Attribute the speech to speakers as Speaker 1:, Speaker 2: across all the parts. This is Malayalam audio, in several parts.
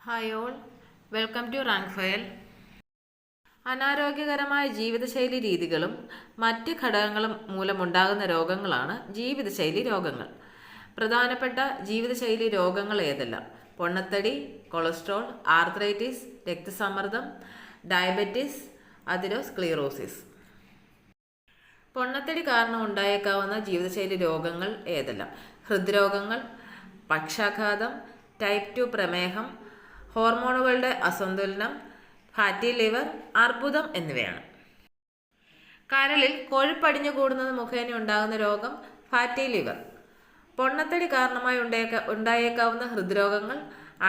Speaker 1: Hi all welcome to rank file അനാരോഗ്യകരമായ ജീവിതശൈലി രീതികളും മറ്റ് ഘടകങ്ങളും മൂലമുണ്ടാകുന്ന രോഗങ്ങളാണ് ജീവിതശൈലി രോഗങ്ങൾ. പ്രധാനപ്പെട്ട ജീവിതശൈലി രോഗങ്ങൾ ഏതെല്ലാം? പൊണ്ണത്തടി കൊളസ്ട്രോൾ ആർത്രൈറ്റിസ് രക്തസമ്മർദ്ദം ഡയബറ്റിസ് അതിരോസ്ക്ലീറോസിസ് പൊണ്ണത്തടി കാരണം ഉണ്ടായേക്കാവുന്ന ജീവിതശൈലി രോഗങ്ങൾ ഏതെല്ലാം? ഹൃദ്രോഗങ്ങൾ പക്ഷാഘാതം ടൈപ്പ് ടു പ്രമേഹം ഹോർമോണുകളുടെ അസന്തുലനം ഫാറ്റി ലിവർ അർബുദം എന്നിവയാണ്. കരളിൽ കൊഴുപ്പടിഞ്ഞു കൂടുന്നത് മുഖേന ഉണ്ടാകുന്ന രോഗം ഫാറ്റി ലിവർ പൊണ്ണത്തടി കാരണമായി ഉണ്ടായേക്ക ഉണ്ടായേക്കാവുന്ന ഹൃദ്രോഗങ്ങൾ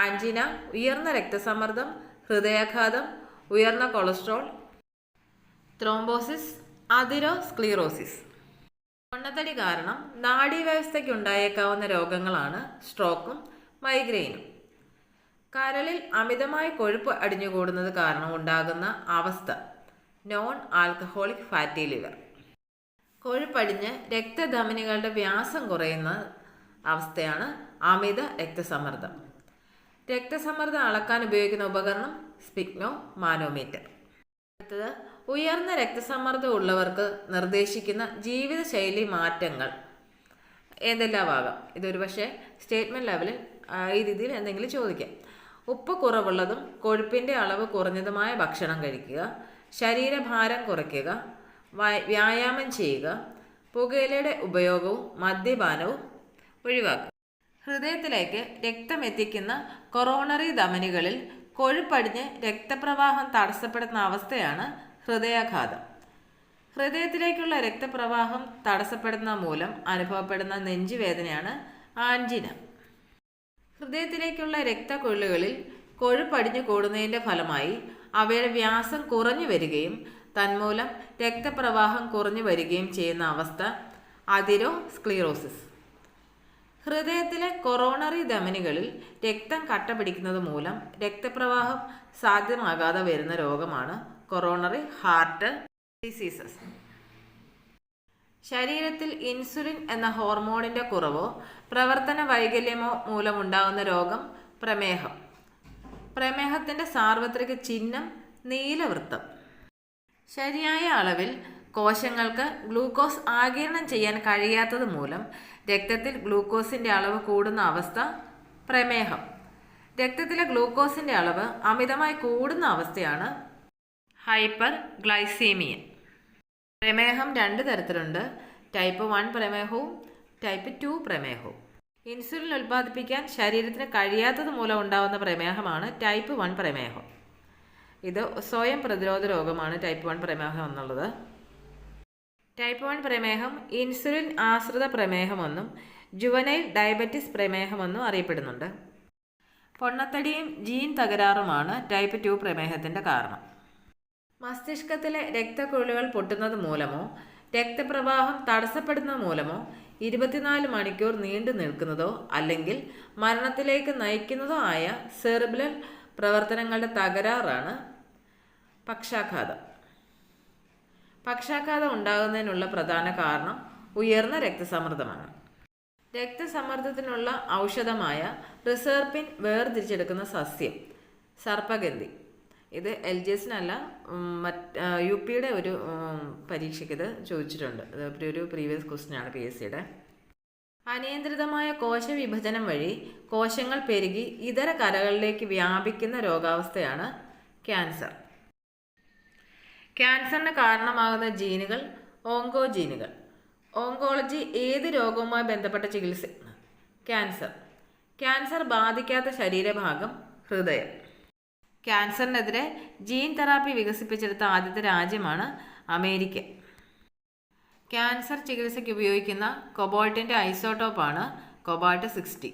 Speaker 1: ആൻജിന ഉയർന്ന രക്തസമ്മർദ്ദം ഹൃദയാഘാതം ഉയർന്ന കൊളസ്ട്രോൾ ത്രോംബോസിസ് അതിരോസ്ക്ലീറോസിസ്. പൊണ്ണത്തടി കാരണം നാഡീവ്യവസ്ഥയ്ക്ക് ഉണ്ടായേക്കാവുന്ന രോഗങ്ങളാണ് സ്ട്രോക്കും മൈഗ്രെയിനും കരളിൽ അമിതമായ കൊഴുപ്പ് അടിഞ്ഞുകൂടുന്നത് കാരണം ഉണ്ടാകുന്ന അവസ്ഥ. Non alcoholic fatty liver. കൊഴുപ്പടിഞ്ഞ് രക്തധമനികളുടെ വ്യാസം കുറയുന്ന അവസ്ഥയാണ് അമിത രക്തസമ്മർദ്ദം. രക്തസമ്മർദ്ദം അളക്കാൻ ഉപയോഗിക്കുന്ന ഉപകരണം സ്പിഗ്നോ മാനോമീറ്റർ. അടുത്തത് ഉയർന്ന രക്തസമ്മർദ്ദം ഉള്ളവർക്ക് നിർദ്ദേശിക്കുന്ന ജീവിതശൈലി മാറ്റങ്ങൾ. ഏതെല്ലാം ആകാം? ഇതൊരു പക്ഷേ സ്റ്റേറ്റ്മെന്റ് ലെവലിൽ ഈ രീതിയിൽ എന്തെങ്കിലും ചോദിക്കാം. ഉപ്പ് കുറവുള്ളതും കൊഴുപ്പിന്റെ അളവ് കുറഞ്ഞതുമായ ഭക്ഷണം കഴിക്കുക ശരീരഭാരം കുറയ്ക്കുക വ്യായാമം ചെയ്യുക പുകയിലയുടെ ഉപയോഗവും മദ്യപാനവും ഒഴിവാക്കുക. ഹൃദയത്തിലേക്ക് രക്തം എത്തിക്കുന്ന കൊറോണറി ധമനികളിൽ കൊഴുപ്പടിഞ്ഞ് രക്തപ്രവാഹം തടസ്സപ്പെടുന്ന അവസ്ഥയാണ് ഹൃദയാഘാതം. ഹൃദയത്തിലേക്കുള്ള രക്തപ്രവാഹം തടസ്സപ്പെടുന്ന മൂലം അനുഭവപ്പെടുന്ന നെഞ്ചുവേദനയാണ് ആൻജിന. ഹൃദയത്തിലേക്കുള്ള രക്തക്കൊള്ളുകളിൽ കൊഴുപ്പടിഞ്ഞു കൂടുന്നതിന്റെ ഫലമായി അവയുടെ വ്യാസം കുറഞ്ഞു വരികയും തന്മൂലം രക്തപ്രവാഹം കുറഞ്ഞു വരികയും ചെയ്യുന്ന അവസ്ഥ അതിരോ സ്ക്ലീറോസിസ് ഹൃദയത്തിലെ കൊറോണറി ധമനികളിൽ രക്തം കട്ട പിടിക്കുന്നത് മൂലം രക്തപ്രവാഹം സാധ്യമാകാതെ വരുന്ന രോഗമാണ് കൊറോണറി ഹാർട്ട് ഡിസീസസ് ശരീരത്തിൽ ഇൻസുലിൻ എന്ന ഹോർമോണിന്റെ കുറവോ പ്രവർത്തന വൈകല്യമോ മൂലമുണ്ടാകുന്ന രോഗം പ്രമേഹം. പ്രമേഹത്തിന്റെ സാർവത്രിക ചിഹ്നം നീലവൃത്തം. ശരിയായ അളവിൽ കോശങ്ങൾക്ക് ഗ്ലൂക്കോസ് ആകിരണം ചെയ്യാൻ കഴിയാത്തത് മൂലം രക്തത്തിൽ ഗ്ലൂക്കോസിന്റെ അളവ് കൂടുന്ന അവസ്ഥ പ്രമേഹം. രക്തത്തിലെ ഗ്ലൂക്കോസിന്റെ അളവ് അമിതമായി കൂടുന്ന അവസ്ഥയാണ് ഹൈപ്പർ ഗ്ലൈസീമിയ പ്രമേഹം രണ്ട് തരത്തിലുണ്ട്. ടൈപ്പ് വൺ പ്രമേഹവും ടൈപ്പ് ടു പ്രമേഹവും. ഇൻസുലിൻ ഉൽപ്പാദിപ്പിക്കാൻ ശരീരത്തിന് കഴിയാത്തത് മൂലം ഉണ്ടാകുന്ന പ്രമേഹമാണ് ടൈപ്പ് വൺ പ്രമേഹം. ഇത് സ്വയം പ്രതിരോധ രോഗമാണ് ടൈപ്പ് വൺ പ്രമേഹം എന്നുള്ളത്. ടൈപ്പ് വൺ പ്രമേഹം ഇൻസുലിൻ ആശ്രിത പ്രമേഹമെന്നും ജുവനൈൽ ഡയബറ്റിസ് പ്രമേഹമെന്നും അറിയപ്പെടുന്നുണ്ട്. പൊണ്ണത്തടിയും ജീൻ തകരാറുമാണ് ടൈപ്പ് ടു പ്രമേഹത്തിന്റെ കാരണം. മസ്തിഷ്കത്തിലെ രക്തക്കുഴലുകൾ പൊട്ടുന്നത് മൂലമോ രക്തപ്രവാഹം തടസ്സപ്പെടുന്നത് മൂലമോ ഇരുപത്തിനാല് മണിക്കൂർ നീണ്ടു നിൽക്കുന്നതോ അല്ലെങ്കിൽ മരണത്തിലേക്ക് നയിക്കുന്നതോ ആയ സെറിബ്രൽ പ്രവർത്തനങ്ങളുടെ തകരാറാണ് പക്ഷാഘാതം. പക്ഷാഘാതം ഉണ്ടാകുന്നതിനുള്ള പ്രധാന കാരണം ഉയർന്ന രക്തസമ്മർദ്ദമാണ്. രക്തസമ്മർദ്ദത്തിനുള്ള ഔഷധമായ റിസർപ്പിൻ വേർതിരിച്ചെടുക്കുന്ന സസ്യം സർപ്പഗന്ധി. ഇത് എൽ ജി എസിനല്ല മറ്റ് യു പിയുടെ ഒരു പരീക്ഷയ്ക്ക് ഇത് ചോദിച്ചിട്ടുണ്ട്. ഇത് ഒരു പ്രീവിയസ് ക്വസ്റ്റ്യൻ ആണ് പി എസ് സിയുടെ അനിയന്ത്രിതമായ കോശവിഭജനം വഴി കോശങ്ങൾ പെരുകി ഇതര കലകളിലേക്ക് വ്യാപിക്കുന്ന രോഗാവസ്ഥയാണ് ക്യാൻസർ. ക്യാൻസറിന് കാരണമാകുന്ന ജീനുകൾ ഓങ്കോജീനുകൾ. ഓങ്കോളജി ഏത് രോഗവുമായി ബന്ധപ്പെട്ട ചികിത്സ ക്യാൻസർ. ക്യാൻസർ ബാധിക്കാത്ത ശരീരഭാഗം ഹൃദയം. ക്യാൻസറിനെതിരെ ജീൻ തെറാപ്പി വികസിപ്പിച്ചെടുത്ത ആദ്യത്തെ രാജ്യമാണ് അമേരിക്ക. ക്യാൻസർ ചികിത്സയ്ക്ക് ഉപയോഗിക്കുന്ന കൊബോൾട്ടിന്റെ ഐസോട്ടോപ്പാണ് കൊബാൾട്ട് സിക്സ്റ്റി.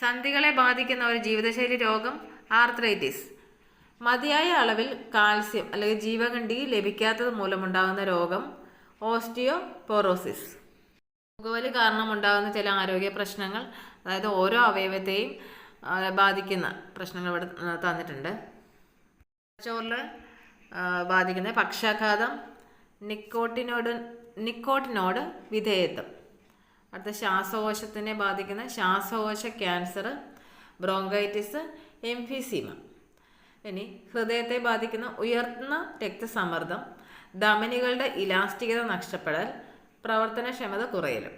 Speaker 1: സന്ധികളെ ബാധിക്കുന്ന ഒരു ജീവിതശൈലി രോഗം ആർത്രൈറ്റിസ്. മതിയായ അളവിൽ കാൽസ്യം അല്ലെങ്കിൽ ജീവകണ്ഠി ലഭിക്കാത്തത് മൂലമുണ്ടാകുന്ന രോഗം ഓസ്റ്റിയോപോറോസിസ്. പുകവലി കാരണമുണ്ടാകുന്ന ചില ആരോഗ്യ പ്രശ്നങ്ങൾ അതായത് ഓരോ അവയവത്തെയും ബാധിക്കുന്ന പ്രശ്നങ്ങൾ ഇവിടെ തന്നിട്ടുണ്ട്. ചോറിൽ ബാധിക്കുന്ന പക്ഷാഘാതം നിക്കോട്ടിനോട് നിക്കോട്ടിനോട് വിധേയത്വം. അടുത്ത ശ്വാസകോശത്തിനെ ബാധിക്കുന്ന ശ്വാസകോശ ക്യാൻസർ ബ്രോങ്കൈറ്റിസ് എംഫിസീമ. ഇനി ഹൃദയത്തെ ബാധിക്കുന്ന ഉയർന്ന രക്തസമ്മർദ്ദം ധമനികളുടെ ഇലാസ്റ്റികത നഷ്ടപ്പെടൽ പ്രവർത്തനക്ഷമത കുറയലും.